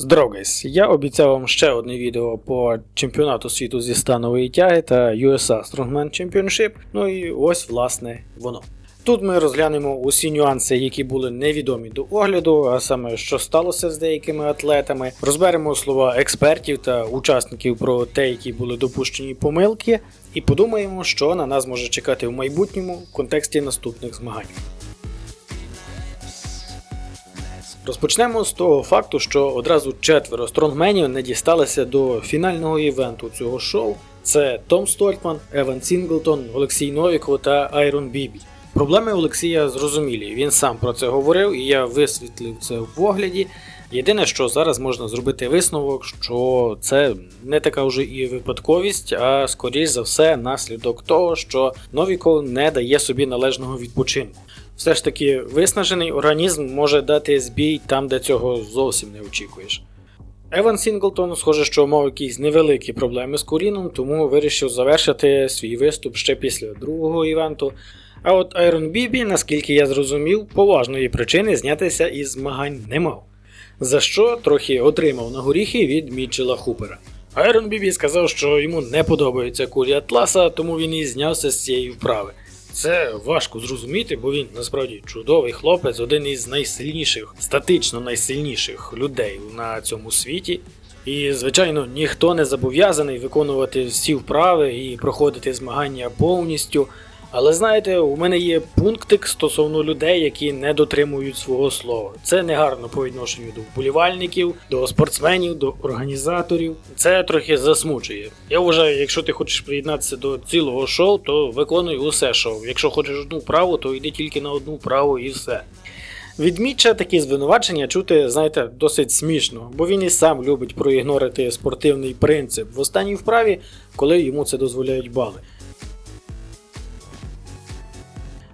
Здорогайсь, я обіцяв вам ще одне відео по чемпіонату світу зі станової тяги та USA Strongman Championship. Ну і ось власне воно. Тут ми розглянемо усі нюанси, які були невідомі до огляду, а саме що сталося з деякими атлетами. Розберемо слова експертів та учасників про те, які були допущені помилки, і подумаємо, що на нас може чекати в майбутньому в контексті наступних змагань. Розпочнемо з того факту, що одразу четверо стронгменів не дісталися до фінального івенту цього шоу. Це Том Стольтман, Еван Сінглтон, Олексій Новіков та Айрон Бібі. Проблеми Олексія зрозумілі. Він сам про це говорив, і я висвітлив це в огляді. Єдине, що зараз можна зробити висновок, що це не така вже і випадковість, а скоріш за все наслідок того, що Новіков не дає собі належного відпочинку. Все ж таки, виснажений організм може дати збій там, де цього зовсім не очікуєш. Еван Сінглтон, схоже, що мав якісь невеликі проблеми з коліном, тому вирішив завершити свій виступ ще після другого івенту. А от Айрон Бібі, наскільки я зрозумів, поважної причини знятися із змагань не мав. За що трохи отримав на горіхи від Мітчела Хупера. Айрон Бібі сказав, що йому не подобаються кулі Атласа, тому він і знявся з цієї вправи. Це важко зрозуміти, бо він насправді чудовий хлопець, один із найсильніших, статично найсильніших людей на цьому світі. І, звичайно, ніхто не зобов'язаний виконувати всі вправи і проходити змагання повністю. Але знаєте, у мене є пунктик стосовно людей, які не дотримують свого слова. Це негарно по відношенню до вболівальників, до спортсменів, до організаторів. Це трохи засмучує. Я вважаю, якщо ти хочеш приєднатися до цілого шоу, то виконуй усе шоу. Якщо хочеш одну вправу, то йди тільки на одну вправу і все. Від Мітча такі звинувачення чути, знаєте, досить смішно, бо він і сам любить проігнорити спортивний принцип в останній вправі, коли йому це дозволяють бали.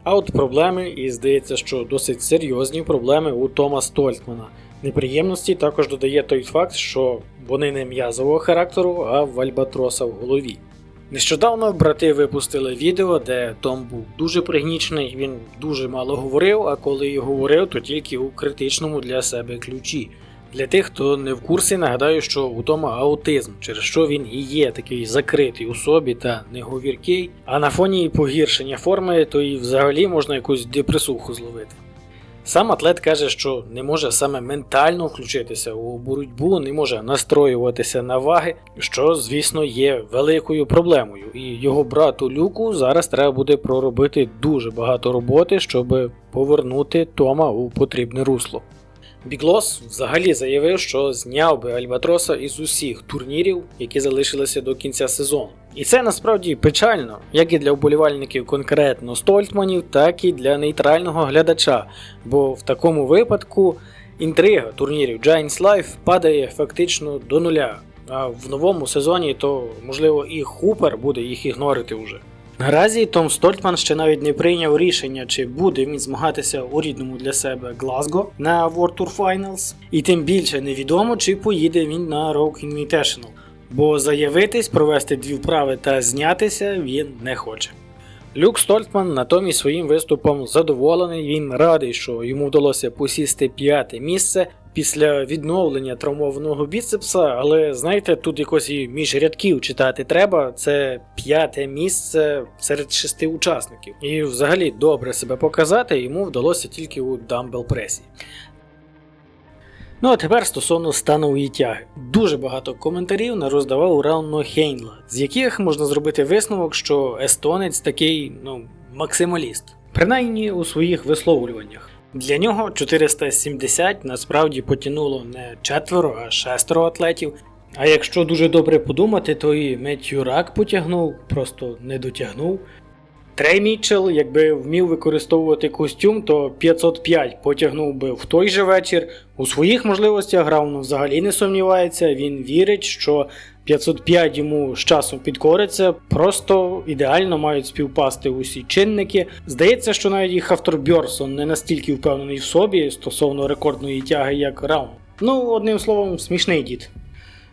А от проблеми, і здається, що досить серйозні проблеми у Тома Стольтмана. Неприємності також додає той факт, що вони не м'язового характеру, а в Альбатроса в голові. Нещодавно брати випустили відео, де Том був дуже пригнічений, він дуже мало говорив, а коли й говорив, то тільки у критичному для себе ключі. Для тих, хто не в курсі, нагадаю, що у Тома аутизм, через що він і є такий закритий у собі та неговіркий, а на фоні погіршення форми, то і взагалі можна якусь депресуху зловити. Сам атлет каже, що не може саме ментально включитися у боротьбу, не може настроюватися на ваги, що, звісно, є великою проблемою. І його брату Люку зараз треба буде проробити дуже багато роботи, щоб повернути Тома у потрібне русло. Біглос взагалі заявив, що зняв би Альбатроса із усіх турнірів, які залишилися до кінця сезону. І це насправді печально, як і для вболівальників конкретно Стольтманів, так і для нейтрального глядача, бо в такому випадку інтрига турнірів Giants Life падає фактично до нуля. А в новому сезоні то можливо і Хупер буде їх ігнорити вже. Наразі Том Стольтман ще навіть не прийняв рішення, чи буде він змагатися у рідному для себе Глазго на World Tour Finals, і тим більше невідомо, чи поїде він на Rogue Invitational, бо заявитись, провести дві вправи та знятися він не хоче. Люк Стольтман натомість своїм виступом задоволений. Він радий, що йому вдалося посісти п'яте місце після відновлення травмованого біцепса. Але знаєте, тут якось і між рядків читати треба. Це п'яте місце серед шести учасників. І взагалі добре себе показати йому вдалося тільки у дамбел пресі. Ну а тепер стосовно станової тяги. Дуже багато коментарів нароздавав Рауно Хейнла, з яких можна зробити висновок, що естонець такий, ну, максималіст, принаймні у своїх висловлюваннях. Для нього 470 насправді потянуло не четверо, а шестеро атлетів. А якщо дуже добре подумати, то і Меттью Рак потягнув, просто не дотягнув. Трей Мітчелл, якби вмів використовувати костюм, то 505 потягнув би в той же вечір. У своїх можливостях Грауно взагалі не сумнівається. Він вірить, що 505 йому з часом підкориться, просто ідеально мають співпасти усі чинники. Здається, що навіть і Хафтор Бьорсон не настільки впевнений в собі стосовно рекордної тяги, як Рауно. Ну, одним словом, смішний дід.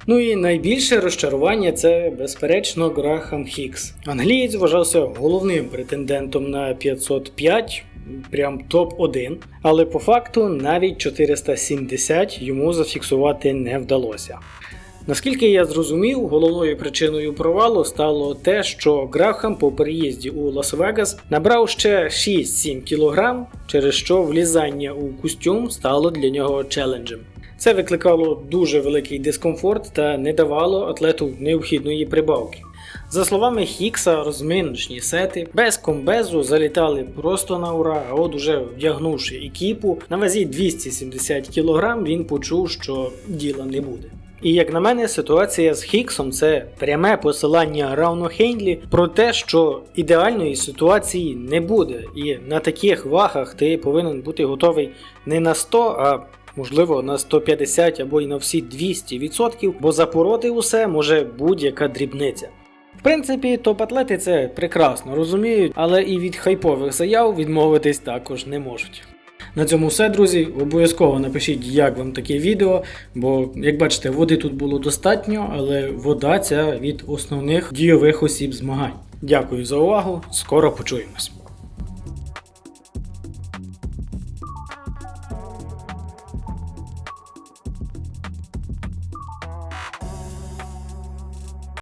Ну і найбільше розчарування це, безперечно, Грахам Хікс. Англієць вважався головним претендентом на 505. прям топ-1, але по факту навіть 470 йому зафіксувати не вдалося. Наскільки я зрозумів, головною причиною провалу стало те, що Грахам по переїзді у Лас-Вегас набрав ще 6-7 кг, через що влізання у костюм стало для нього челенджем. Це викликало дуже великий дискомфорт та не давало атлету необхідної прибавки. За словами Хікса, розминочні сети без комбезу залітали просто на ура, а от уже вдягнувши екіпу на вазі 270 кг, він почув, що діла не буде. І як на мене, ситуація з Хіксом це пряме посилання Рауно Хейнлі про те, що ідеальної ситуації не буде, і на таких вагах ти повинен бути готовий не на 100, а можливо на 150 або й на всі 200%, бо запороти усе може будь-яка дрібниця. В принципі, топ-атлети це прекрасно розуміють, але і від хайпових заяв відмовитись також не можуть. На цьому все, друзі. Обов'язково напишіть, як вам таке відео, бо, як бачите, води тут було достатньо, але вода ця від основних дійових осіб змагань. Дякую за увагу, скоро почуємось.